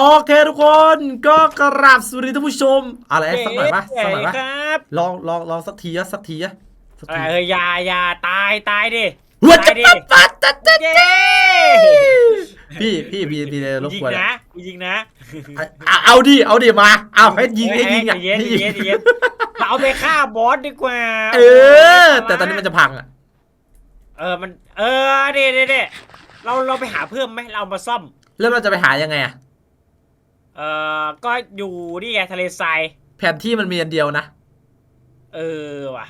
โอเคทุกคนก็กราบสวัสดีท่านผู้ชม อะไรสักหน่อยปะสักหน่อยปะครับลองลองลองสักทีอะสักทีอะสักเอทีออย่าอย่าตายตายดิหัวจะตายดิปั๊บปั๊บตัดตัดเย้พี่พี่พี่พี่รบยิงกวนนะยิงนะเอาเอาดิเอาดิมาเอาให้ยิงให้ยิงอะเย็นให้ยิงเย็นเย็นเราเอาไปฆ่าบอสดีกว่าเออ แต่ตอนนี้มันจะพังอะเออมัน เออเด็ดเด็ดเราเราไปหาเพิ่มไหมเราเอามาซ่อมแล้วเราจะไปหายังไงอะ เออก็อยู่นี่ไงทะเลทรายแผนที่มันมีอันเดียวนะ เออว่ะ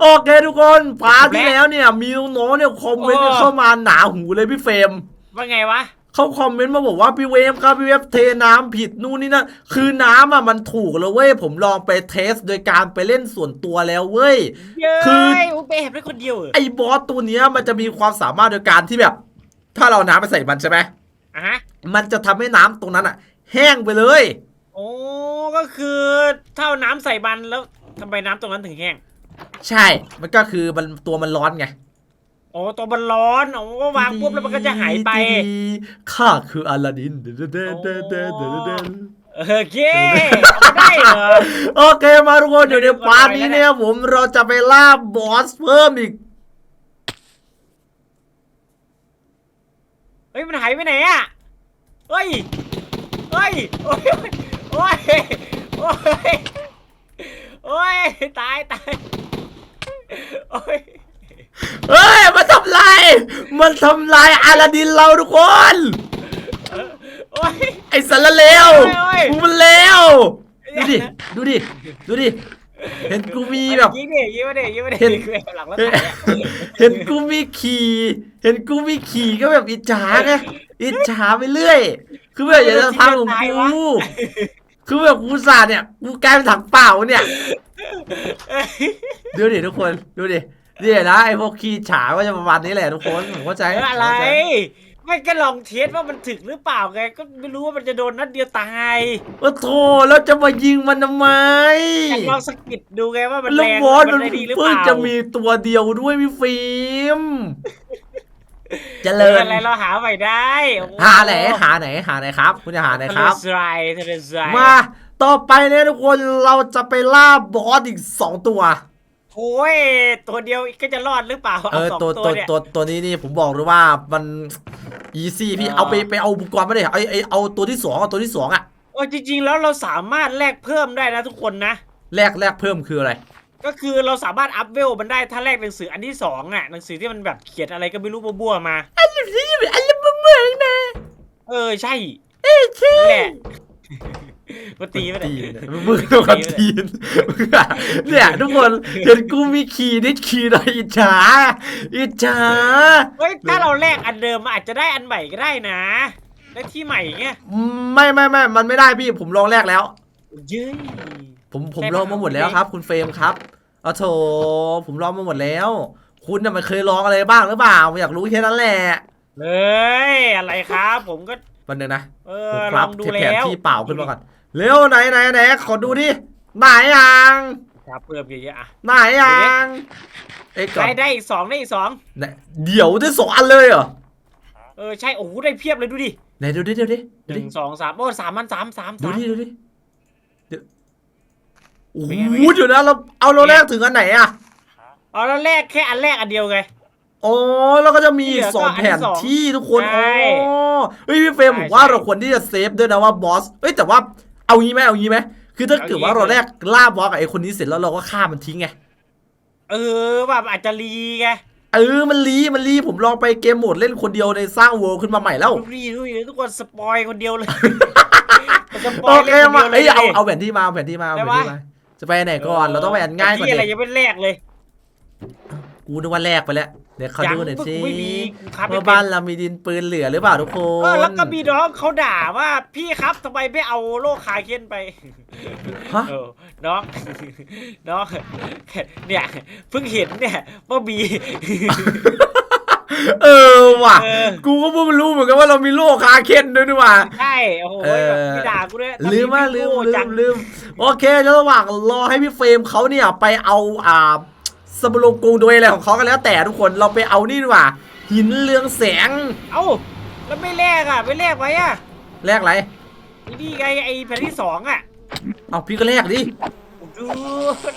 โอเคทุกคนพาร์ทที่แล้วเนี่ยมีน้องๆเนี่ยคอมเมนต์กันโอ้เข้ามาหนาหูเลยพี่เฟรมว่าไงวะเขาคอมเมนต์มาบอกว่าพี่เวฟครับพี่เวฟเทน้ำผิดนู่นนี่นั่นคือน้ำอะมันถูกแล้วเว้ยผมลองไปเทสโดยการไปเล่นส่วนตัวแล้วเว้ยเย้คือยอุยไปแอบได้คนเดียวเหรอไอ้บอสตัวเนี้ยมันจะมีความสามารถโดยการที่แบบ ถ้าเราน้ำไปใส่มันใช่ไหม อะฮะมันจะทำให้น้ำตรงนั้นอะ แห้งไปเลย โอ้ก็คือถ้าเอาน้ำใส่มันแล้วทำไมน้ำตรงนั้นถึงแห้งใช่ มันก็คือมันตัวมันร้อนไงโอ้ตัวมันร้อนโอ้วางปุ๊บแล้วมันก็จะหายไปข้าคืออลาดินเดเดเดเดเดเดโอเคเอาได้เหรอ โอเคมาทุกคนเดี๋ยวในพาร์ทนี้เนี่ยผมเราจะไปล่าบอสเพิ่มอีก ฮ้ยมันหายไปไหนอะเฮ้ยเฮ้ยโอ้ยโอ้ยโอ้ยโอ้ยตายตายโอ้ยเฮ้ยมันทำลายมันทำลายอลาดินเราทุกคนโอ้ย ไอ้สารเลวโอ้ยมึงมันเลวดูดิดูดิดูดิเห็นกูมีแบบ ยิงดิยิงมาดิยิงมาดิเห็นยิงมาหลังแล้วเห็นตายอะเห็นกูมีขี่ เห็นกูมีขี่ก็แบบอิจฉาไงอิจฉาไปเรื่อย คือแบบอยากจะพังของกู คือแบบกูสาดเนี่ยกูกลายเป็นถังเปล่าเนี่ยดูดิทุกคนดูดิเนี่ยนะไอ้พวกขี้ฉาก็จะประมาณนี้แหละทุกคนผมเข้าใจเอออะไรเข้าใจไม่ก็ลองเทสว่ามันถึกหรือเปล่าไงก็ไม่รู้ว่ามันจะโดนนัดเดียวตายโอ้โธ่แล้วจะมายิงมันทำไมอยากลองสะกิดดูไงว่ามันแล้แรวงบอสมันได้ดีหรือเปเพิ่งล่าจะมีตัวเดียวด้วยพี่ฟิล์ม เจเอริอญอะไรเราหาใหม่ได้โอ้โหาไหนหาไหนหาไหนครับ คุณจะหาไหนครับทะเลทรายทะเลทรายมาต่อไปเนี่ยทุกคนเราจะไปล่าบอสอีกสองตัวโอ้ยตัวเดียวก็จะรอดหรือเปล่าเอเอาอสองตัวตัตัววเนี่ยตัวตัวนี้นี่ผมบอกเลยว่ามันอีซี่พี่เออเอาไปไปเอาอุปกรณ์มาเลยไอไอเอาตัวที่สองเอาตัวที่สองอะโอ้ยจริงๆแล้วเราสามารถแลกเพิ่มได้นะทุกคนนะแลกแลกเพิ่มคืออะไร ก็คือเราสามารถอัพเวลมันได้ถ้าแลกหนังสืออันที่สองอะหนังสือที่มันแบบเขียนอะไรก็ไม่รู้บัวๆมา อันนี้เป็นอันนี้มันเหมือนนะเออใช่เอ้ยใช่นั่นแหละมาตีไปตีเลยนมึงโดนกันตีนมึงอะเนี่ยทุกคนเห็นกูมีขี่นิดขี่หน่อยอิจฉาอิจฉาเฮ้ยถ้าเราแลกอันเดิมมันอาจจะได้อันใหม่ก็ได้นะได้ที่ใหม่เงี้ยไม่ไม่ไม่มันไม่ได้พี่ผมลองแลกแล้วเย้ย ผมผมแลกลองมาหมดแล้วเอาครับ คุณเฟรมครับเอาโถผมลองมาหมดแล้ว คุณน่ะมันเคยลองอะไรบ้างหรือเปล่าผมอยากรู้แค่นั้นแหละเฮ้ยอะไรครับ ผมก็วันหนึงนะเอผมอคลรัอบงดูเก็บแล้แผนวที่เปล่าขึ้นมาก่อนเร็วไหนไหนไหนขอดูดิไหนยังครับเพิ่มเยอะๆอะไหนยังเอ้ยก่อนได้ได้อีกสองได้อีกสองไหนเดี๋ยวได้สองอันเลยเหรอเออใช่โอ้โหได้เพียบเลยดูดิไหนดูดิดูดิหดูดินึ่งสองสามโอ้สามมันสามสามดูสามดิดูดิเดี๋ยว โอ้โหเป็นไงเป็นไงเดี๋ยวนะเราเอาเราแรกถึงอันไหนอะเอาแล้วแลกแค่อันแรกอันเดียวไงอ๋อแล้วก็จะมีอีกที่เหลือสองก็อันแผที่นสองที่ทุกคนใช่อ๋อเฮ้ยพี่เฟรมใช่ผมว่าใช่เราควรที่จะเซฟด้วยนะว่าบอสเอ้ยแต่ว่าเอางี้ไหมเอางี้ไหมคือถ้าเอาเกิดงี้ว่าเราเลยแรกล่าบอสกับไอ้คนนี้เสร็จแล้วเราก็ฆ่ามันทิ้งไงเออแบบอาจจะรีไงเออ มันรีมันรีผมลองไปเกมโหมดเล่นคนเดียวในสร้างเวิลด์ขึ้นมาใหม่แล้วรีดูดิทุกคนสปอยคนเดียวเลยสปโออยเคเล่นคนมาเดียวเลยเอ้ยเอาเอาแผนที่มาเอาแผนที่มาเอาแผนที่ได้มาปะ จะไปไหนก่อน เราต้องไปอันง่ายกว่าที่อะไรเด็กยังไม่แลกเลย กูนึกว่าแรกไปแล้ว เดี๋ยวเขาดูหน่อยสิยังไม่มีกูครับไม่ว่าเป็นบ้านเรามีดินปืนเหลือหรือเปล่าทุกคเออนแล้วก็มีน้องเขาด่าว่าพี่ครับทำไมไม่เอาโลกคาเคนไปฮะเออน้องน้องเนี่ยเพิ่งเห็นเนี่ยว่ามี เออว่ะ เออ กูก็เพิ่งรู้เหมือนกันว่าเรามีโลคาเคนด้วยนี่หว่าใช่ โอ้โหเออ พี่ด่ากูด้วยลืมมาลืมโง่ลืจัมงลืมโอเคแล้วระหว่างรอให้พี่เฟรมเขาเนี่ยไปเอาอ่าสมโลงกูโดยอะไรของเขากันแล้วแต่ทุกคนเราไปเอานี่ดีกว่า หินเรืองแสงเอ้า แล้วไม่แลกอะ ไม่แลกไว้อะแลกอะไรนี่นี่ไงไอ้แผ่นที่สองอะเอาพี่ก็แลกดิ ดู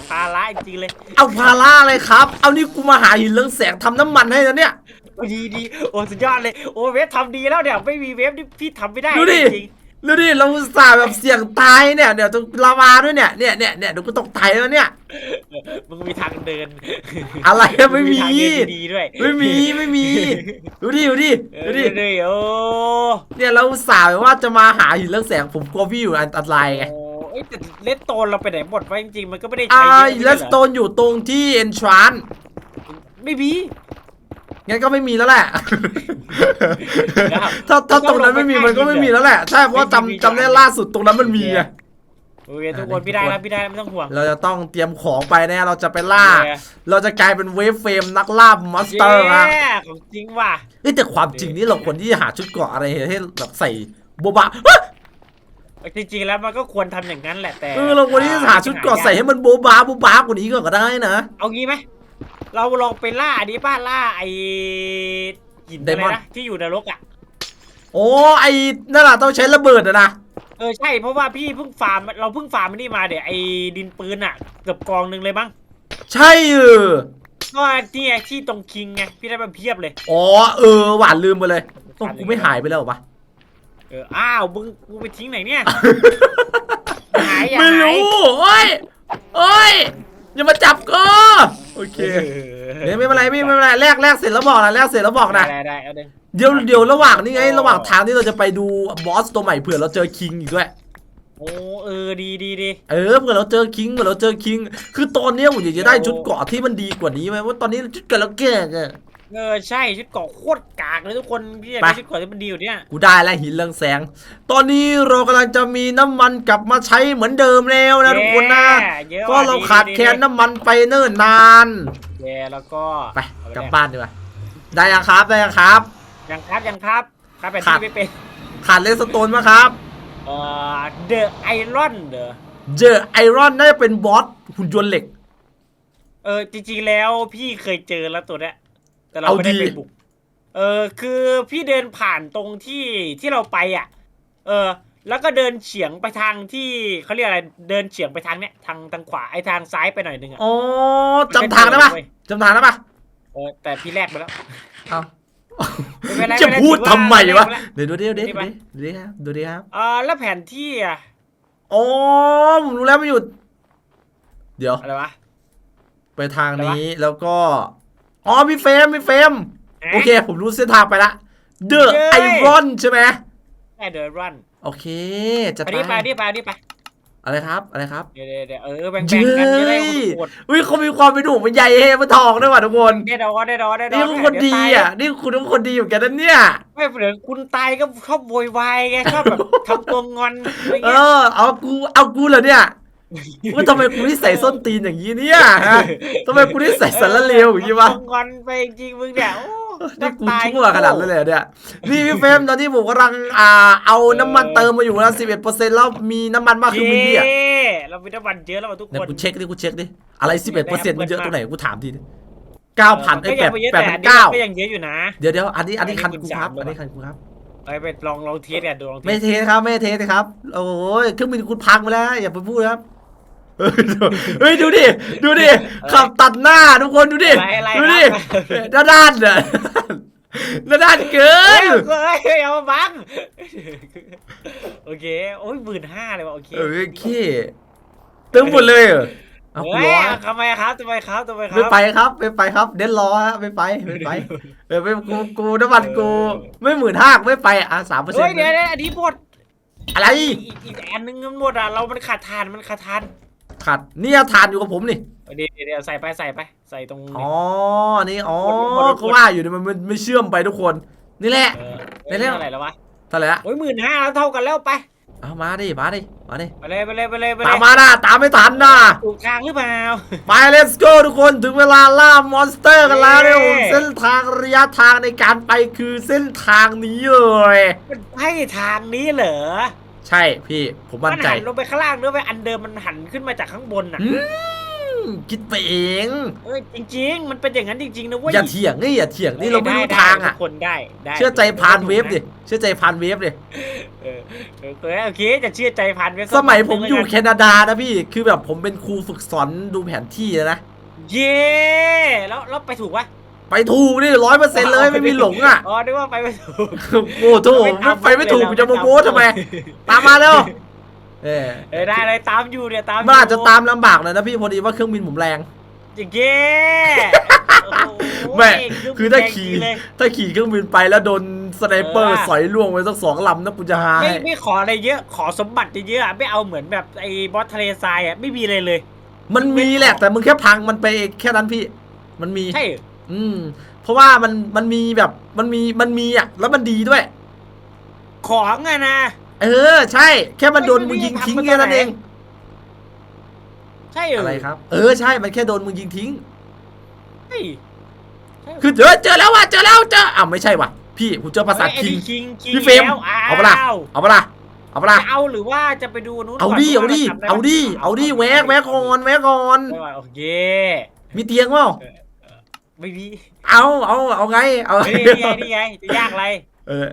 ภาระจริงๆเลย เอาพาร่าเลยครับ เอานี่กูมาหาหินเรืองแสงทำน้ำมันให้แล้วเนี่ยโอ้ ดีดีโอ้สุดยอดเลยโอ้เวฟทำดีแล้วเนี่ยไม่มีเวฟนี่พี่ทำไม่ได้ดูดิ จริงดูดิเราอุตส่าห์แบบเสี่ยงตายเนี่ยเดี๋ยวตรงลาวาด้วยเนี่ยเนี่ยเนี่ยเนี่ยเดี๋ยวกูตกตายแล้วเนี่ย ๆมึงมีทางเดินอะไรอะไม่มี ทางเดินดีๆด้วยไม่มีไม่มี ดูดิดูดิเอดูอดิดูดิโอ้เนี่ยเราอุตส่าห์แบบว่าจะมาหาหินเรืองแสงผมกลัวพี่อยู่อันตรายไงโอ้เอ้ยแต่เลสโตนเราไปไหนหมดวะจริงๆมันก็ไม่ได้อ่าใช้เยอะเลสโตนอยู่ตรงที่เอนทราน ไม่มี งั้นก็ไม่มีแล้วแหละครับถ้าถ้าตรงนั้นไม่มีมันก็ไม่มีแล้วแหละ ใช่เพราะว่าไม่มีจำจำได้ล่าสุดตรงนั้นมันมีไง โอเคทุกคนพี่ได้แล้วพี่ได้แล้วไม่ต้องห่วง เราจะต้องเตรียมของไปแน่เราจะไปล่าเย้เราจะกลายเป็นเวฟเฟรมนักล่ามอนสเตอร์นะเย้ของจริงว่ะ เอ้ยแต่ความจริงนี่เราควรที่จะหาชุดเกราะอะไรให้แบบใส่โบบะเอ้ยจริงๆแล้วมันก็ควรทำอย่างนั้นแหละแต่เออเราควรที่จะหาชุดเกราะใส่ให้มันโบบะโบบะกว่านี้ก่อนก็ได้นะ เอางี้ไหม เราลองไปล่าอันนี้ป้าล่าไอ้หินอะไร Diamond นะที่อยู่ในรกอะ โอ้ไอ้นั่นแหละต้องใช้ระเบิดอะนะเออใช่เพราะว่าพี่เพิ่งฟาร์มเราเพิ่งฟาร์มมันนี่มาเดี๋ยวไอ้ดินปืนอะเกือบกองหนึ่งเลยมั้งใช่เออก็ที่ไงที่ตรงคิงไงพี่ได้มาเพียบเลย อ๋อเออหวานลืมไปเลยต้องกูไม่หายไปแล้วเหรอวะ เอออ้าวมึงมึงไปทิ้งไหนเนี่ย หายอย่าไม่หายรู้โอ้ยโอ้ย อย่ามาจับก็โอเคเดี๋ยวไม่เป็นไรไม่ไม่เป็นไรแลกแลกเสร็จแล้วบอกนะแลกเสร็จแล้วบอกนะได้ได้เอาเด้เดี๋ยวเดี๋ยวระหว่างนี้ไงอ๋อระหว่างทางที่เราจะไปดูบอสตัวใหม่เผื่อเราเจอคิงอีกด้วยโอ้เออดีดีดีเออเผื่อเราเจอคิงเผื่อเราเจอคิง คือตอนเนี้ยผมอยากจะได้ชุดเกราะที่มันดีกว่านี้ไหมว่าตอนนี้ชุดเกราะเราแก่อะ เออใช่ชุดเกาะโคตรกากเลยทุกคนพี่อยากไปได้ชุดเกาะที่มันดีอยู่เนี่ยกูได้แล้วหินเรืองแสง ตอนนี้เรากำลังจะมีน้ำมันกลับมาใช้เหมือนเดิมแล้วนะทุกคนนะเยอะก็ว่ะเราขาดแคลนน้ำมันไปเนิ่นนานแย่แล้วก็ไปเอกลับแลบ้านดีกว่าได้ยังครับได้ยังครับยังครับยังครับครับแบบขาดที่ไม่เป็นขาดเลสโตนไหมครับเอ่อเดอะไอรอนเดอเจอไอรอนน่าจะเป็นบอสหุ่นยนต์เหล็ก เออจริงๆแล้วพี่เคยเจอแล้วตัวเนี้ย แต่เราเอาไม่ได้ดีไปบุก เออคือพี่เดินผ่านตรงที่ที่เราไปอะ เออ แล้วก็เดินเฉียงไปทางที่เขาเรียกอะไรเดินเฉียงไปทางเนี้ยทางทางขวาไอทางซ้ายไปหน่อยนึงอะอ๋อจำทางได้ปะเว้ยจำทางได้ปะเออแต่พี่แลกไปแล้วเอาไม่เป็นไรจะไม่เป็นไรพูดถือว่าทำไมวะไม่เป็นไรเดี๋ยวดูดิดูดินี่ดูไปดิดูดิครับดูดิครับเออแล้วแผนที่อะอ๋อผมรู้แล้วมันอยู่ เดี๋ยวอะไรวะไปทางอะไรวะนี้แล้วก็ อ๋อมีเฟรมมีเฟรมโอเค ผมรู้เส้นทางไปละเดอะเย้ไอรอนใช่ไหมแค่เดินรันโอเคจะอันนี้ไปไปอันนี้ไปอันนี้ไปอะไรครับอะไรครับเดี๋ยวเดี๋ยวเดี๋ยวเออแบ่งๆกันจะได้คนโหดอุ้ยเขามีความเป็นหนุ่มเป็นใหญ่เฮมันทองด้วยว่ะทุกคนได้ดอได้ดอได้ดอนี่คุณคนดีอะนี่คุณเป็นคนดีอยู่แกนั่นเนี่ยไม่เหมือนคุณตายก็ชอบโวยวายไงชอบแบบทำตัวงอนอะไรเอเงี้ยอเอากูเอากูเหรอเนี่ย ว่าทำไมกูที่ใส่ส้นตีนอย่างนี้เนี่ยฮะทำไมกูที่ใส่สารเลวอย่างนี้วะทำตัวงอนไปจริงๆมึงเนี่ยโอ้นี่กูตายชั่วขนาดนั้นเลยเหรอเนี่ยนี่พี่เฟรมตอนนี้ผมกำลังอ่าเอาน้ำมันเติมมาอยู่แล้วสิบเอ็ดเปอร์เซ็นต์แล้วมีน้ำมันมากขึ้นเย้มีเนี่ยเรามีน้ำมันเยอะแล้วว่ะทุกเนี่ยคนกูเช็คดิกูเช็คดิอะไรสิบเอ็ดเปอร์เซ็นต์มันเยอะเปิตรดงมาไหนกูถามทีเก้าพันไอ้ก็แปยัดงไม่เยอะแปดแต่พันเก้าก็ยังเยอะอยู่นะเดี๋ยวเดี๋ยวอันนี้อันนี้อัคันนนี้กูครับคุณสามอันนี้คันกูครับไปไปลองลองเทสเนี่ยดูลองเทไม่สเทสครับไม่เทสครับโอ้ยเครื่องบินคุณพังไปแล้วอย่าไปพูดครับ เฮ้ยดูเฮ้ยดูดิ ดูดิ ขับตัดหน้าทุกคนดูดิ อะไรอะไรดูดิครับด้านด้านเนี่ยด้านด้านเกิเฮ้ยนเฮ้ยเฮ้ยเอามาบังโอเค โอ้ยหมื่นห้าเลยว่ะโอเคเออโอเคเติมหมดเลยเหรอเอาเฮ้ยร้อนทำไมครับทำไมครับทำไมครัไม่ไปครับ ไม่ไปครับ เด่นรอฮะ ไม่ไป ไม่ไป เออไม่กู กูน้ำมันกู ไม่หมื่นห้าไม่ไป อะสามเปอร์เซ็นเฮ้ยต์เดี๋ยวเดี๋ยวอันนี้หมด อะไรอีกอีกอันนึงมันหมดอะ เรา มันขาดทาน มันขาดทาน ขัดเนี่ยทานอยู่กับผมนี่เดี๋ยวเดี๋ยวเดี๋ยวใส่ไปใส่ไปใส่ตรงนี้ อ๋อนี่อ๋อหมดหมดหมดก็ว่าอยู่เนี่ยมันมันไม่เชื่อมไปทุกคน นี่แหละเออไปเร็วเท่าไหร่แล้ววะเท่าไหร่ละโอ้ยหมื่นห้าแล้วเท่ากันแล้วไปเอามาดิมาดิมาดิไปเลยไปเลยไปเลยไปเลตามยมานะตามไม่ทันนะถูกทางหรือเปล่าไป let's go ทุกคนถึงเวลาล่ามอนสเตอร์กันแล้วเนี่ยผมเย้เส้นทางระยะทางในการไปคือเส้นทางนี้เลยมันให้ทางนี้เหรอ ใช่พี่ผมมั่นใจหันลงไปข้างล่างเนื้อไปอันเดิมมันหันขึ้นมาจากข้างบนน่ะอืมคิดไปเองเอ้ยจริง ๆ มันเป็นอย่างนั้นจริงๆนะเว้ยอย่าเถียงนี่อย่าเถียงนี่เราไม่รู้ด้ทางอะทุกคนได้ได้เชื่อใจพานเวฟดิเชื่อใจพานเวฟดิเออเออเออโอเคจะเชื่อใจพานเวฟสมัยผมอยู่แค่แคนาดานะพี่คือแบบผมเป็นครูฝึกสอนดูแผนที่นะเย่แล้วแล้วไปถูกปะ ไปถูกนี่ร้อยเปอร์เซ็นต์เลยไม่มีหลงอะอ๋อนึกว่าไปไม่ถูกโอ้โหไปไม่ถูกกูจะโมโม้ทำไมตามมาเร็วเออเออได้เลยตามอยู่เนี่ยตามยู่มันอาจจะตามลำบากหน่อยนะพี่พอดีว่าเครื่องบินผมแรงจริงเย่โอ้โหแม่เครื่องคือถ้าแดงขี่จริงเลยถ้าขี่เครื่องบินไปแล้วโดนสไนเปอร์เออสอยล่วงไปสักสองลำนะกูจะหายไม่ไม่ขออะไรเยอะขอสมบัติเยอะๆอะไม่เอาเหมือนแบบไอ้บอสทะเลทรายอะไม่มีเลยเลย มันมีแหละแต่มึงแค่พังมันไปแค่นั้นพี่ มันมีใช่เหร ออืม เพราะว่ามันมันมีแบบมันมีมันมีอะแล้วมันดีด้วย ของอะนะ เออ ใช่ แค่มันโดนมึงยิงทิ้งแค่นั้นเอง ใช่เหรออะไรครับ เออใช่มันแค่โดนมึงยิงทิ้ง เฮ้ยใช่เหรอคือเจอเจอแล้วว่ะเจอแล้วเจออ้าวไม่ใช่ว่ะพี่กูเจอภาษาเฮ้ยไอ้คิง นี่คิงคิงพี่เฟรม แล้วเอาปะล่ะอ้าวเอาปะล่ะเอาปะล่ะจะเอาหรือว่าจะไปดูนู้นเอาก่นดิเอาดิว่รจำไเอาดิเอาดิแวกแวกก่อนแวกก่อนได้ว่าโอเค มีเตียงเปล่า ไม่มีเอาเอาเอาไงเอาเฮ้ยนี่ไงนี่ไงจะยากอะไรเออ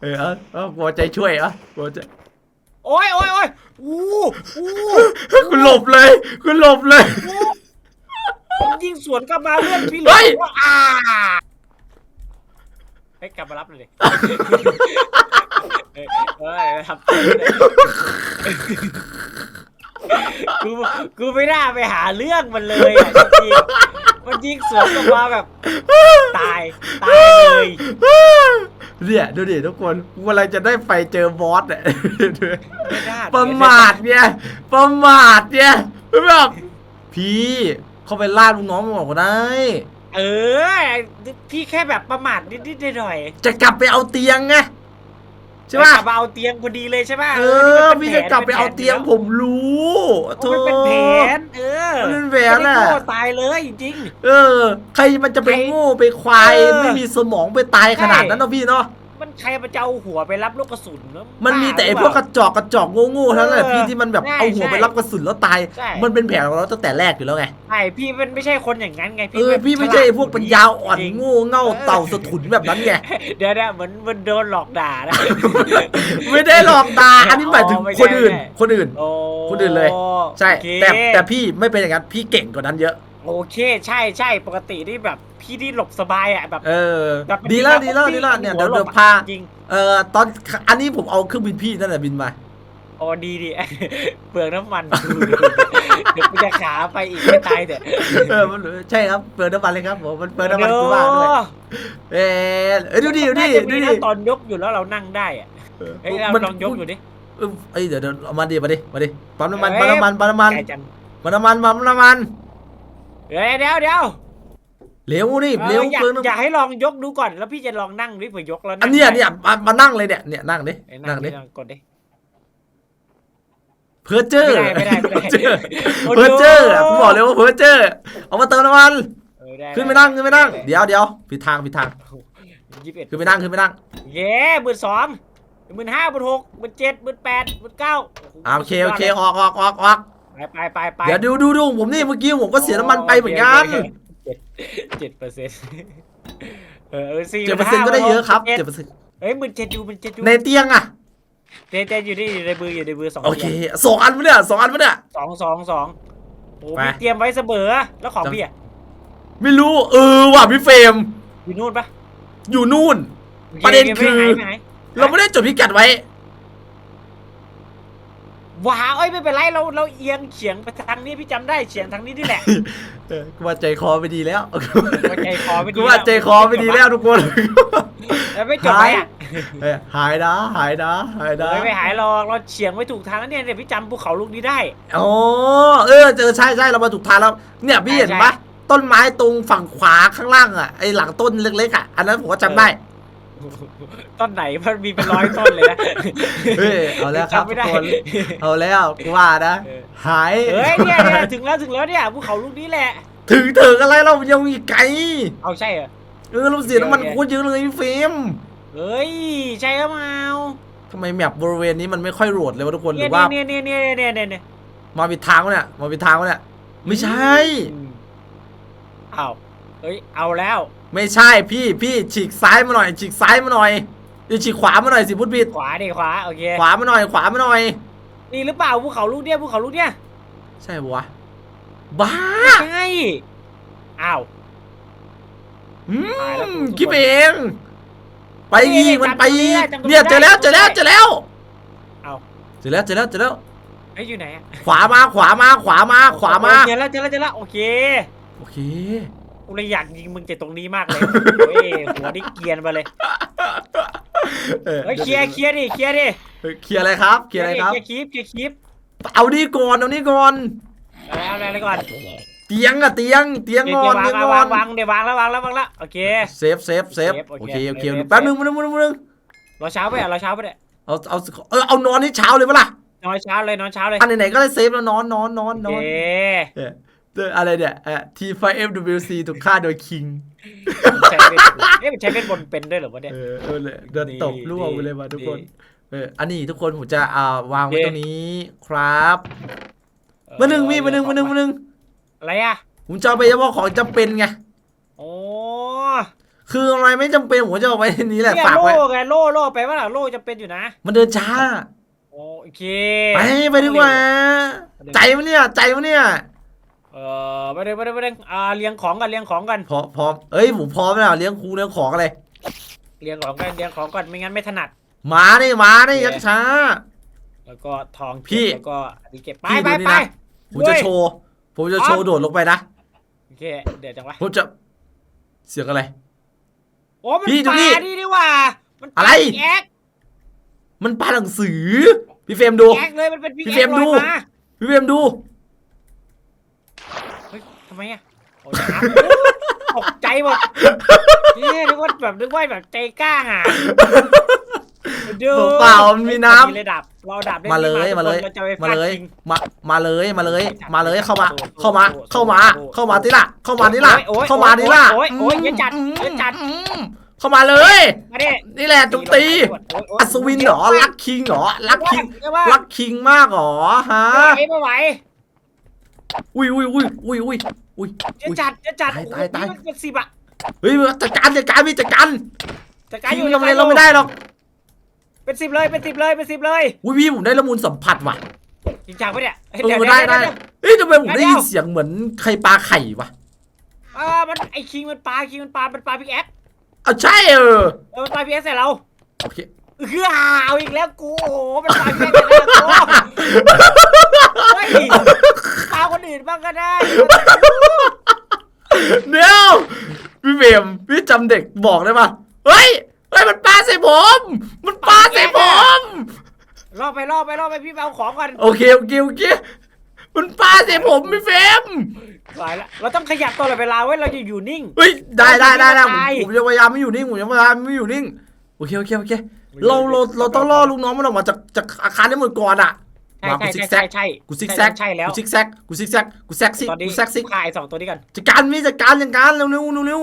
เออเอาเอากลัวใจช่วยเหรอะกลัวใจโอ้ยโอ้ยโอ้ยอู้อู้คุณหลบเลยคุณหลบเลยผมยิงสวนกลับมาเลื่อนพี่เหลืเฮ้ยว่าอ่าเฮ้ยกลับมารับเลยดิเฮ้ยเฮ้ยทำตัวเลย กูกูไม่น่าไปหาเรื่องมันเลยอะจริงๆมันยิงสวนกลับมาแบบ ตาย ตายเลยเนี่ยดูดิทุกคนกูกำลังจะได้ไปเจอบอสเนี่ยไม่น่าประมาทเนี่ย ประมาทเนี่ยแบบพี่เข้าไปล่าลูกน้องมันบอกก็ได้ เออ พี่แค่แบบประมาทนิดๆหน่อยๆจะกลับไปเอาเตียงไง ใช่กป่ะลับมาเอาเตียงพอดีเลยใช่ป่ะเอนี่อมันพี่นจะกลับไปเอานแผนเตียงผมรู้โอ้มันเป็นแผนเออมันเป็นแผนไม่น่ะได้โง่ตายเลยจริง เออ ใครมันจะไปใครโง่ไปควาย เออ ไม่มีสมองไปตายขนาดนั้นเนาะพี่เนาะๆ มันใครมันจะเอาหัวไปรับลูกกระสุนเอะมันมีแต่ไอ้พวกกระจอกกระจอกโง่ๆเท่านั้นแหละเออพี่ที่มันแบบใช่เอาหัวใช่ไปรับกระสุนแล้วตาย ใช่ มันเป็นแผนของเราตั้งแต่แรกอยู่แล้วไง ใช่พี่มันไม่ใช่คนอย่างนั้นไงเออแบบพี่ไม่ใช่ไอ้พวกปัญญาอ่อนจริง โง่เง่าเต่าสะถุนแบบนั้นไง เดี๋ยวนะเหมือนมันโดนหลอกด่านะ ไม่ได้หลอกตา อันนี้หมายถึงอ๋อไม่ใช่คนอื่น ไม่ใช่ คนอื่น โอ้คนอื่นเลย ใช่ โอเคแต่แต่พี่ไม่เป็นอย่างนั้น พี่เก่งกว่านั้นเยอะ โอเค ใช่ใช่ปกตินี่แบบพี่ที่หลบสบายอะแบบเออ แบบดีแล้วมันดีแล้วพี่ดีแล้วเนี่ยหัเดี๋ยวหลเดี๋ยบวอะพาจริงเอ่อตอนอันนี้ผมเอาเครื่องบินพี่นั่นแหละบินมาโอ้ดีดีเปลืองน้ำมันเดี๋ยวกูจะขาไปอีกไม่ตายเถอะเออมันใช่ครับเปิดน้ำมันเลยครับผมมันเปิดน้ำมันกูว่าด้วยเออเอ้ยดูดิดูดิน่าจะดูมีดินะตอนยกอยู่แล้วเรานั่งได้อะเฮ้ยเรามันลองยกอยู่ดิเออเอ้ยเดี๋ยวเดี๋ยวเอามาดิมาดิมาดิปั๊มน้ำมันเอ้ปั๊มยน้ำมันปั๊มน้ำมันไกลจังปั๊มน้ำมันปั๊มน้ำมัน เดี๋ยวเดี๋ยวเดี๋ยวเร็วนี่เออเร็วอยากเปิดน้ำอยากให้ลองยกดูก่อนแล้วพี่จะลองนั่งดิเผื่อยกแล้วอันเนี้ยเนี่ยมามานั่งเลยเนี่ยเนี่ยนั่งดิเอ้ยนั่งดิดิลองกดดิ เพื่อเจอไม่ได้ไม่ได้ไม่ได้เจอโอ้โหเพื่อเจออะกูบอกเลยว่าเพื่อเจอเอามาเติมน้ำมันเออด้ขึ้นไปนั่งขึ้นไปนั่งเดี๋ยวเดี๋ยวผิดทางผิดทางยี่สิบเอ็ดขึ้นไปนั่งขึ้นไปนั่งเย้หมื่นสองหมื่นห้าหมื่นหกหมื่นเจ็ดหมื่นแปดหมื่นเก้าอ่าโอเคโอเคออกออกออกออก ไปไปไปไปเดี๋ยวดูดูดูผมนี่เมื่อกี้ผมก็เสียน้ำมันไปเหมือนกันเจ็ดเปอร์เซ็นต์เออเออสี่เจ็ดเปอร์เซ็นต์ก็ได้เยอะครับเจ็ดเปอร์เซ็นต์เอ้ยหมื่นเจ็ดอยู่หมื่นเจ็ดอยู่ในเตียงอะเจ๊เจ๊อยู่นี่อยู่ในมืออยู่ในมือสองโอเคสองอันปะเนี่ยสองอันปะเนี่ยสองสองสองโอ้ไปพี่เตรียมไว้เสมอแล้วของพี่อะไม่รู้เออว่ะพี่เฟรมอยู่นู่นปะอยู่นู่น ประเด็นคือไม่หายไม่หายเราไม่ได้จดพิกัดไว้ ว้าวเอ้ยไม่เป็นไรเราเราเอียงเฉียงไปทางนี้พี่จำได้เฉียงทางนี้นี่แหละ เออกูว่าใจคอไม่ดีแล้วว่าใจคอไม่ดีกูว่าใจคอไม่ดีแล้วทุกคนแล้วไม่จบไหมอะเอ้ยหายนะหายนะหายนะเฮ้ยไม่หายหรอกเราเฉียงไม่ถูกทางแล้วเนี่ยเนี่ยพี่จำภูเขาลูกนี้ได้ อ๋อเออเจอใช่ใช่เรามาถูกทางแล้วเนี่ยพี่เห็นปะต้นไม้ตรงฝั่งขวาข้างล่างอะไอหลังต้นเล็กๆอะอันนั้นผมก็จำได้ ต้นไหนมันมีเป็นร้อยต้นเลยนะ เฮ้ยเอาแล้วครับจำไม่ได้ทุกคนเอาแล้วกูว่านะเออหายเฮ้ยเนี่ยเนี่ยถึงแล้วถึงแล้วเนี่ยภูเขาลูกนี้แหละ ถึงถึงอะไรเรายังมีไกลเอาใช่เหรอ เออเราเสียน้ำมันเดี๋ยวโคตรเยอะเลยพี่ฟิล์มเฮ้ย ใช่หรือเปล่าทำไมแมปบริเวณนี้มันไม่ค่อยโหลดเลยวะทุกคนหเนี่รืยอว่าเนี่ยเนี่ยเนี่ยเนี่ยเนี่ยเนี่ยมาผิดทางวะเนี่ยมาผิดทางวะเนี่ยไม่ใช่อ้าวเอ้ย เอาแล้ว ไม่ใช่พี่พี่ฉีกซ้ายมาหน่อย ฉีกซ้ายมาหน่อยเดี๋ยวฉีกขวามาหน่อยสิพุทธบิดขวาดิขวาโอเคขวามาหน่อยขวามาหน่อยนี่หรือเปล่าภูเขาลูกเนี่ยภูเขาลูกเนี่ยใช่ปะวะบ้าใช่อ้าวอืตายแล้วมทุกคนคิดเองไปนี่อีกมันไปอีกจำตรงนี้ได้เนี่ยเจอแล้วเจอแล้วเจอแล้วเอาเจอแล้วเจอแล้วเจอแล้วไอ้ยอยู่ไหนอะขวามาขวามาขวามาขวามาเจอแล้วเจอแล้วเจอแล้วโอเคโอเค กูเลยอยากยิงมึงจากตรงนี้มากเลยโอ้ยหัวนี่เกรียนมาเลยเออเฮ้ยเคลียร์เคลียร์ดิเคลียร์ดิเออเคลียร์อะไรครับเคลียร์อะไรครับเคลียร์คลิปเคลียร์คลิปเอานี่ก่อนเอานี่ก่อนเอาอะไรอะไรก่อนเตียงอะเตียงเตียงเดี๋งยวอนวางเตียงเอางอวางนวางเดี๋ยววางแล้ววางแล้ววางแล้วโอเคเซฟเซฟเซฟเซฟโอโอเคเคโอเคเซฟแป๊บนึงแป๊บนึงแป๊บนึงรอเช้าไปอะรอเช้าไปเนี่ยเอาเอาเออเอานอนให้เช้าเลยปะล่ะนอนเช้าเลยนอนเช้าเลยอันไหนๆก็เลยเซฟแล้วนอนนอนนอนนโออนเคเออเอ ออะไรเนี่ยเออ T5FWC ถูกฆ่าโดยคิง ใช้เวทเอ๊ะมันใช้เวทบนต์เป็นด้วยเหรอวะเนี่ย เออเออเลยเดินตกดีล่วงไปเลยมาดีทุกคน ดี เออ อันนี้ทุกคนผมจะอ่าวางไว้ดีตรงนี้ครับมาหนึ่งพี่มาหนึ่งมาหนึ่งมาหนึ่งอะไรอะผมจะเอาไปเฉพาะของจำเป็นไง โอ้คืออะไรไม่จำเป็นผมจะเอาไว้ในนี้แหละเนี่ยฝากไว้โล่ไงโล่โล่ไปว่าล่ะโล่จะเป็นอยู่นะมันเดินช้า โอเค ไปไปดีกว่า ใจมันเนี่ย ใจมันเนี่ย เออไปเลยไปเลยไปเลยอ่าเรียงของกันเรียงของกันพร้อมพร้อมเอ้ยผมพร้อมแล้วเลี้ยงครูเลี้ยงของอะไร เรียงของกันเรียงของก่อนไม่งั้นไม่ถนัด มานี่มานี่โอเคยักษ์ช้า แล้วก็ทองพี่ เก็บแล้วก็อันนี้เก็บไปพี่ไปดูนี่ไปนะผมจะโชว์ ผมจะโชว์โดดลงไปนะ โอเคเดี๋ยวจังวะผมจะ เสียงอะไร โอ้มันพี่ดูปลานี่นี่ดีว่า มันปลาอะไร พิกแอ็กมันปลาหนังสือ พี่เฟรมดู แอ็กเลยมันเป็นพิกพี่แอ็กเฟรมดูลอยมาพี่เฟรมดูเฮ้ย ทำไมอะโอ้ยน้ำตกใจหมดนี่นึกว่าแบบนึกว่าแบบใจกล้าหาญดูเปล่ามันมีน้ำมีระดับเราดับได้มาเลยที่มาเลยทุกคนรจะไปมาฟาดเลยจริงมามาเลยมาเลยมาเลยเข้ามาโดดเข้ามาโดดเข้ามาโดดเข้ามาที่ละเข้ามาที่ละโอ้ยโอ้ยเข้ามาที่ละโอ้ยโอ้ยอย่าจัดอย่าจัดอืมเข้ามาเลยมาดินี่แหละจุกตีโยโยอัศวินเหรอรักคิงเหรอรักคิงเรียกว่ารักคิงมากเหรอฮะไม่ไหวไม่ไหว อุ้ยอุ้ยอุ้ยอุ้ยอุ้ยอุ้ย จะจัดจะจัดตายตายตาย โอ้โหนี่มันเป็นสิบอะเฮ้ยจัดการจัดการพี่จัดการจัดการอคิยู่งเราไม่เราไม่ได้หรอกเป็นสิบเลยเป็นสิบเลยเป็นสิบเลยอุ้ยพี่ผมได้ละมุนสัมผัสว่ะจริงจังปะเนี่ยเฮ้ยเอเดี๋ยวอได้ได้เยวเฮ้ยทำไมผมได้เดี๋ยิยนวเสียงเหมือนใครปลาไข่วะอ่ามันไอคิงมันปลาคิงมันปลาเป็นปลาพิกแอคเอาใช่เออเออมันปลาพิกแอคใส่เราโอเคคือเอาอีกแล้วกูโอ้โหเป็นปลาพิกแอคใส่เราเฮ้ยปลาคน อื่นบ้างก็ได้ เดี๋ยวพี่เบมพี่จำเด็กบอกได้ปะเฮ้ยเฮ้ยมันปลาใส่ผม มันปลาใส่ผมล่อไปล่อไปล่อไปพี่ไปเอาของก่อนโอเคโอเคโอเคมันปลาใส่ผมพี่เฟรมไปละเราต้องขยับตัวตลอดเวลาเว้ยเราจะอยู่นิ่งเฮ้ยได้ได้ได้ได้ผมตายผมจะพยายามไม่อยู่นิ่งผมจะพยายามไม่อยู่นิ่งโอเคโอเคโอเคเราเราเราต้องล่อลูกน้องมันออกมาจากจากอาคารนี้หมดก่อนอะ ใช่มากูใช่ซิกแซใช่กใช่กูซิกแซกใช่แล้วกูซิกแซกกูซิกแซกกูแซกซิกตอนนี้กูแซกซิกฆ่าไอ้สองตัวนี้กันจัดการพี่จัดการจัดการเร็วเร็วเร็วเร็ว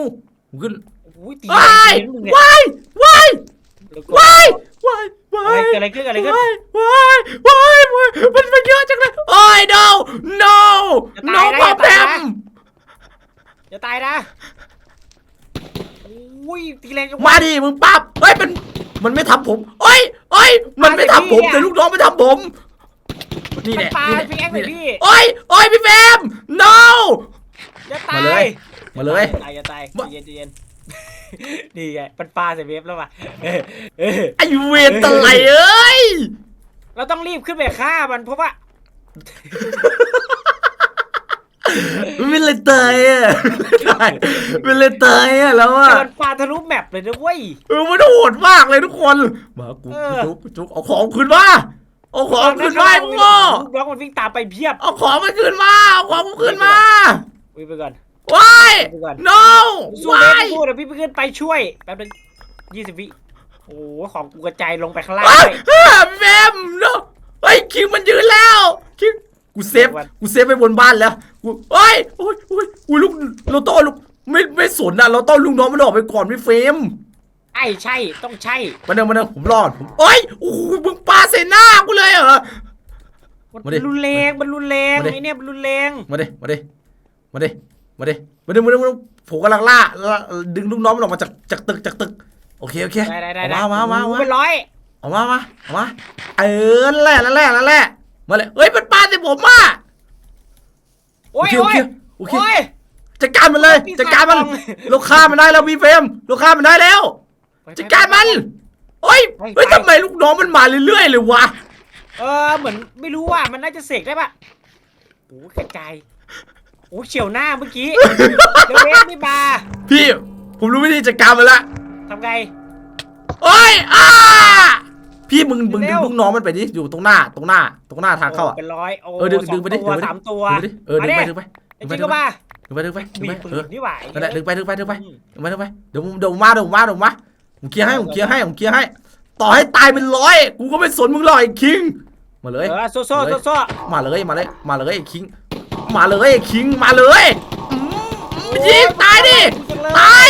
ผมขึ้นอุ้ยตีว้ายตีมึงเนี่ยว้ายว้ายแล้วก็ว้ายว้ายว้าอะไรยเกิดอะไรขึ้นเกิดอะไรขึ้นว้ายว้ายว้ายมันมันเยอะจังเลยโอ้ย no no จะ no ตายนะ problem อย่าตายนะอุ้ยตีแรงจังวะ มาดิมึงปั๊บเฮ้ยมันมันไม่ทำผมเอ้ยเอ้ยมันไม่ทำผมมาสิพี่แต่ลูกน้องไม่ทำผม นี่แหละมันปานี่แหละพี่แอ๊กเลยพี่โอ้ยโอ้ยพี่แฟม no อย่าตายมาเลยมาเลยอย่าตายอย่าตายมาใจเย็นใจเย็นนี่ไงมันปลาใส่เวฟแล้วว่ะเออเออไอเวนตะไลเอ้ยเราต้องรีบขึ้นไปฆ่ามันเพราะว่ามันเป็นเลยเตยอะเป็นเลยเตยอะแล้วอะมันปลาทะลุแมปเลยนะเว้ยเออมันโหดมากเลยทุกคน มากูเออจุกจุกเอาของคืนมา เอาของคืนมาไอ้พวกโง่ลูกน้องมันวิ่งตามไปเพียบเอาของมันคืนมาเอาของมันคืนมาวิ่งไปก่อนว้าย วิ่งไปก่อน no สู้เวว้าฟยพูดเดี๋ยวพี่ไปขึ้นไปช่วยแป๊บนึงยี่สิบวิโอ้โหของกูกระจายลงไปข้างล่าง อ้าวเลยอ้าวแมม no เฮ้ยคิงมันยืนแล้วคิงกูเซฟวันกูเซฟไปบนบ้านแล้วกูเฮ้ยโอ้ยโอ้ยโอ้ยลูกเราต้องเอาลูกไม่ไม่สนอะเราต้องเอาลูกน้องมันออกไปก่อนพี่เฟรม ไอ้ใช่ต้องใช่ มาเดินมาเดินผมรอดผมเอ้ยโอ้โหมึงปาใส่หน้ากูเลยเหรอ มันมาดิรุนแรงมันรุนแรงมาดิ ไอ้เนี่ยมันรุนแรงมาดิมาดิมาดิมาดิมาดิมาดิมาดิผมกำลังล่าล่าดึงลูกน้องมันออกมาจากจากตึกจากตึกโอเคโอเคได้ได้ได้เอามามามาโอ้โหมาเป็นร้อยเอามามาเอามาเออนั่นแหละนั่นแหละนั่นแหละมาเลยเฮ้ยมันปาใส่ผมอะ โอ้ยโอโอ้เคยโอเค โอ้ย จัดการมันเลยปีศาจจัดการมันทองลูกค้ามันได้แล้วพี่เฟรมลูกค้ามันได้แล้ว จัดการมันเฮ้ยไปเฮ้ยไปทำไมลูกน้องมันมาเรื่อยๆเลยวะเออเหมือนไม่รู้ว่ามันน่าจะเสกได้ปะโอ้โหกระจายโอ้เฉียวหน้าเมื่อกี้เดยวเวฟนี่บาพี่ ผมรู้วิธีจัดการมันละทำไงเฮ้ยอ้าพี่มึงมึงเร็ดึงวลูกน้องมันไปดิอยู่ตรงหน้าตรงหน้าตรงหน้าทางเข้าอะเป็นร้อยโอ้เออดึงสดึงไปดิตัวดึงไปดิสามตัวดึงไปดิเออดึงไปดึงไปไอ้จริงก็มาดึงไปดึงไปดึงมีไปปืเออนนี่หว่านั่นแหละดึงไปดึงไปดึงไปอืมดึงไปดึงไปเดี๋ยวผมเดี๋ยวผมมาเดี๋ยวผมมาเดี๋ยวผมมา ผมเคลียร์ให้ผมเคลียร์ให้ผมเคลียร์ให้ ต่อให้ตายเป็นร้อยกูก็ไม่สนมึงหรอกไอ้คิง มาเลย เออโซ่โซ่โซ่โซ่มาเลยมาเลย มาเลยไอ้คิง มาเลยไอ้คิงมาเลยอืมยิงตายดิตาย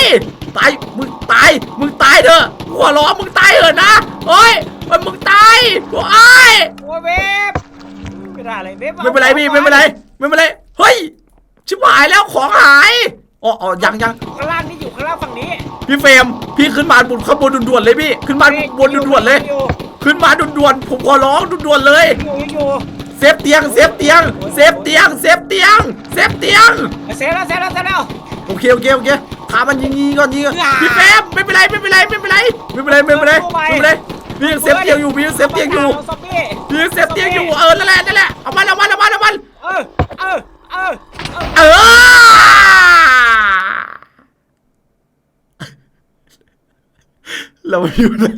ตายมึงตายมึงตายเถอะหัวล้อมึงตายเถอะนะเฮ้ยมันมึงตายโอ้ยโอ้ยเวฟไม่ได้เลยเวฟอาไม่เป็นไรพี่ไม่เป็นไรไม่เป็นไรเฮ้ยชิบหายแล้วของหายอ๋ออ๋อยังยังข้างล่างนี่อยู่ข้างล่างฝั่งนี้ พี่เฟรมพี่ขึ้นมาบนข้างบนด่วนๆเลยพี่ ขึ้นมาบนด่วนๆเลยอยู่ขึ้นมาด่วนๆผมขอร้องด่วนๆเลยอยู่อยู่อยู่เซฟเตียงเซฟเตียงเซฟเตียงเซฟเตียงเซฟเตียงเสร็จแล้วเสร็จแล้วเสร็จแล้วโอเคโอเคโอเคขามันยิงยิงก่อนยิงก่อนอย่าพี่เฟรมไม่เป็นไรไม่เป็นไรไม่เป็นไรไม่เป็นไรไม่เป็นไรไม่เป็นไรพี่ยังเซฟเตียงอยู่พี่ยังเซฟเตียงอยู่ซอมบี้พี่ยังเซฟเตียงอยู่เออนั่นแหละนั่นแหละเอามันเอามันเอามันเอามัน เออเออเออเออ เออ เราอยู่ไหน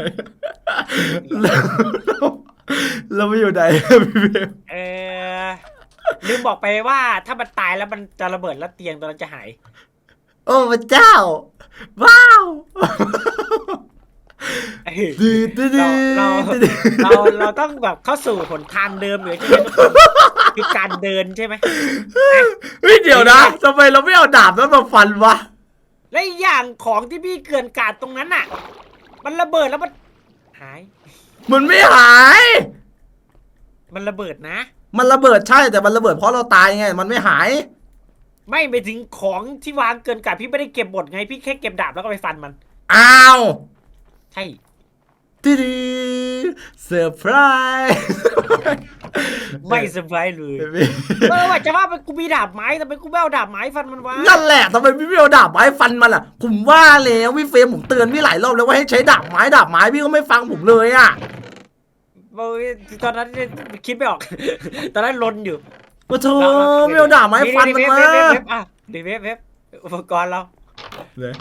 เราเราเราไม่อยู่ไหนพี่เฟรมเออลืมบอกไปว่าถ้ามันตายแล้วมันจะระเบิดแล้วเตียงตัวนั้นจะหาย โอ้พระเจ้า ว้าวเออดีดีดีเราเราดีเราเราต้องแบบเข้าสู่หนทางเดิมอยู่ใช่ไหมทุกคนคือการเดินใช่ไหมเฮ้ยเดี๋ยวนะทำไมเราไม่เอาดาบนั้นมาฟันวะและอีกอย่างของที่พี่เกลื่อนกลาดตรงนั้นน่ะ มันระเบิดแล้วมันหาย มันไม่หาย มันระเบิดนะ มันระเบิดใช่แต่มันระเบิดเพราะเราตายไง มันไม่หาย ไม่ไปถึงของที่วางเกินกลาดพี่ไม่ได้เก็บหมดไงพี่แค่เก็บดาบแล้วก็ไปฟันมัน อ้าวใช่ดีดีเซอร์ไพรส์ ไม่สบายเลยเออว่าจะว่าไปกูมีดาบไม้ทำไมกูไม่เอาดาบไม้ฟันมันวะนั่นแหละทำไมพี่ไม่เอาดาบไม้ฟันมันล่ะ ผมว่าแล้วพี่เฟรมผมเตือนพี่หลายรอบแล้วว่าให้ใช้ดาบไม้ดาบไม้พี่ก็ไม่ฟังผมเลยอะเออตอนนั้นคิดไม่ออก ตอนนั้นลนอยู่โอ้โธ่ไม่เอาดาบไม้ฟันมันมาเว็บเว็บเว็บอะดีเว็บเว็บอุปกรณ์เราเลย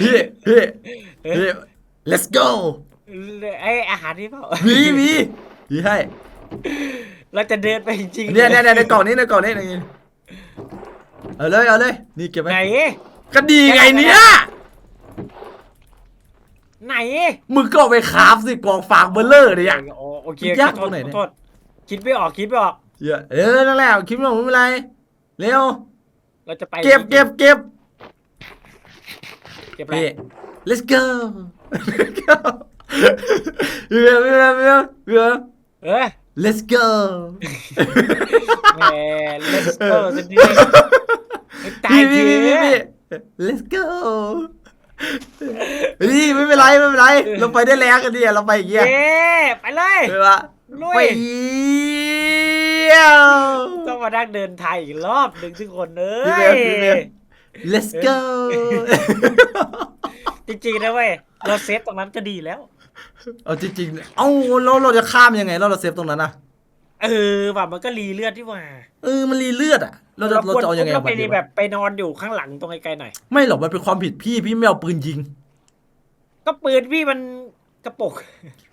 พี่พี่พี่ let's go ไออาหารนี่เปล่ามีมีมีให้เราจะเดินไปจริงๆเนี่ยเนี่ยเนี่ยในกล่องนี้ในกล่องนี้นี่เอาเลยเอาเลยนี่เก็บไว้ไหนก็ดีไงเนี่ยไหนมึงก็เอาไปคราฟสิกองฝากเบลเลอร์เนี่ยโอโอเคมันยากขอโทตรษงไหนเนี่ยขอโทษคิดไม่ออกคิดไม่ออกเหี้ยเออนั่นแหละคิดไม่ออกไม่เป็นไรเร็วเราจะไปเก็บเก็บเก็บเก็บอะไรพี่ let's go let's go พี่เบลพี่เบลพี่เบลพี่เบล เออ let's go แหม let's go สักทีไม่ตายพี่ทีพี่พี่พี่ let's go พี่ไม่เป็นไรไม่เป็นไร เราไปได้แรงกันดิเราไปอย่างเงี้ยเย้ไปเลย ไปวะลุย ไปเยี่ยว ต้องมาดักเดินไทยอีกรอบหนึ่งทุกคนเอ้พี่เบลพี่เบลย let's go จริงๆนะเว้ย เราเซฟตรงนั้นก็ดีแล้ว เอาจริงๆเอ้าแล้วเราจะข้ามยังไงแล้วเราเซฟตรงนั้นอะ เออว่ามันก็รีเลือดที่ว่าเออมันรีเลือดอะ เราจะเราจะเอายังไงเรากับไปมันดีแบวะบไปนอนอยู่ข้างหลังตรงไกลๆหน่อย ไม่หรอกมันเป็นความผิดพี่พี่ไม่เอาปืนยิง ก็ปืนพี่มันกระปุก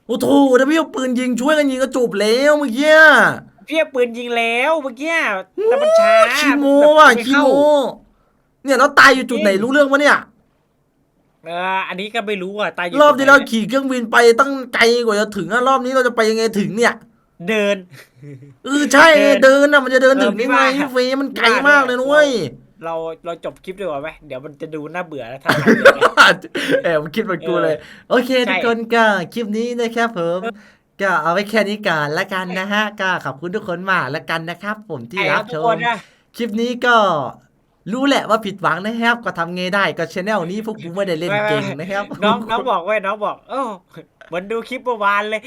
โอ้โหถ้าพี่เอาปืนยิงช่วยกันยิงก็จบแล้วเมื่อกี้พี่เอาปืนยิงแล้วเมื่อกี้แต่มันช้าคีโมอะแบบคีไเข้าโมเนี่ยเราตายอยู่จุดไหนรู้เรื่องปะเนี่ย เอออันนี้ก็ไม่รู้อะตายอยู่รอบที่เราตรงไหนขี่เครื่องบินไปตั้งไกลกว่าจะถึงอะรอบนี้เราจะไปยังไงถึงเนี่ยเดิน เออใช่เดินเดินอะมันจะเดินถึงเออพี่ได้ไงว่าเฟยมันไกลมากเลยนุ้ยเราเราจบคลิปดีกว่าไหมเดี๋ยวมันจะดูน่าเบื่อแล้วถ้าทำอย่างเงี้ยแอบคิดเหมือนกูเลย โอเคใช่ทุกคนก็คลิปนี้นะครับผมก็เอาไว้แค่นี้ก่อนละกันนะฮะ ก็ขอบคุณทุกคนมากละกันนะครับ ผมที่ไอ้รับทุชกคมนนะคลิปนี้ก็ รู้แหละว่าผิดหวังนะครับ ก็ทำไงได้ก็ชแนลนี้พวกกูไม่ได้เล่นเก่งนะครับน้องน้องบอกไว้ยน้องบอกเออเหมือนดูคลิปเมื่อวานเลย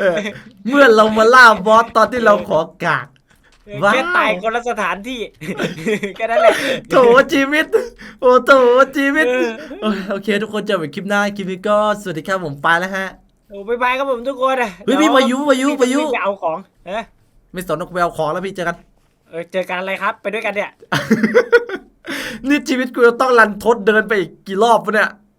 เออเมื่อเรามาล่าบอสตอนที่เราขอกากว้าวแค่ตายคนละสถานที่แค่นั้นแหละโถชีวิต โอ้โถชีวิตเออโอเคโอเค ทุกคนเจอกันคลิปหน้าคลิปนี้ก็สวัสดีครับผมไปแล้วฮะโอ้บายบายครับผมทุกคนอะเฮ้ยพี่พายุพายุพายุพี่จะเอาของเออไม่สนนกแววของแล้วพี่เจอกัน เออเจอกันอะไรครับ ไปด้วยกันเนี่ย นี่ชีวิตกูจะต้องรันทดเดินไปอีกกี่รอบวะเนี่ย